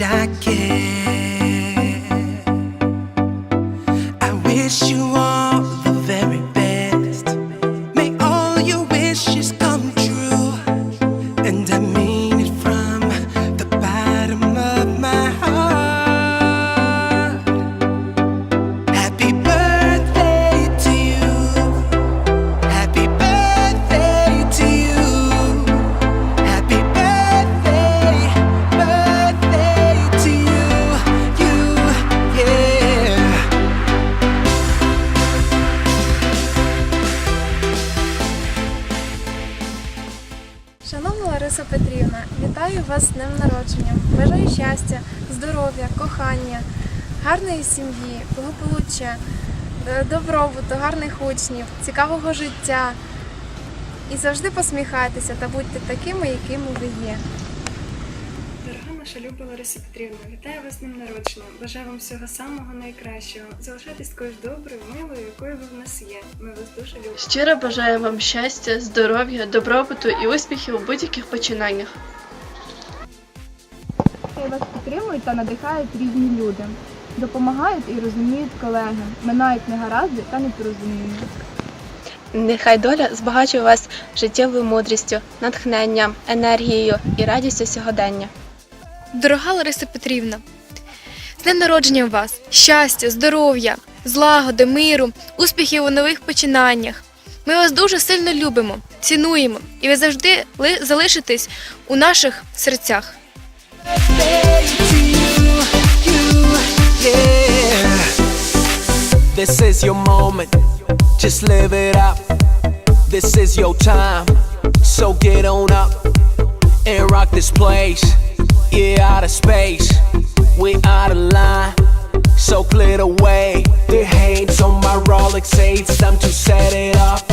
jacket. Лариса Петрівна, вітаю вас з днем народження. Бажаю щастя, здоров'я, кохання, гарної сім'ї, благополуччя, е, добробуту, гарних учнів, цікавого життя. І завжди посміхайтеся та будьте такими, якими ви є. Наша люба Лариса Петрівна, вітаю вас з днем народження. Бажаю вам всього самого найкращого. Залишайтесь такою ж доброю, милою, якою ви в нас є. Ми вас дуже любимо. Щиро бажаю вам щастя, здоров'я, добробуту і успіхів у будь-яких починаннях. Хай вас підтримують та надихають різні люди, допомагають і розуміють колеги, минають негаразди та непорозуміння. Нехай доля збагачує вас життєвою мудрістю, натхненням, енергією і радістю сьогодення. Дорога Лариса Петрівна, з днем народження вас, щастя, здоров'я, злагоди, миру, успіхів у нових починаннях. Ми вас дуже сильно любимо, цінуємо, і ви завжди ли- залишитесь у наших серцях. This is your moment, just live it up. This is your time, so get on up and rock this place. Yeah, out of space, we out of line, so clear the way. The hands on my Rolex, it's time to set it up.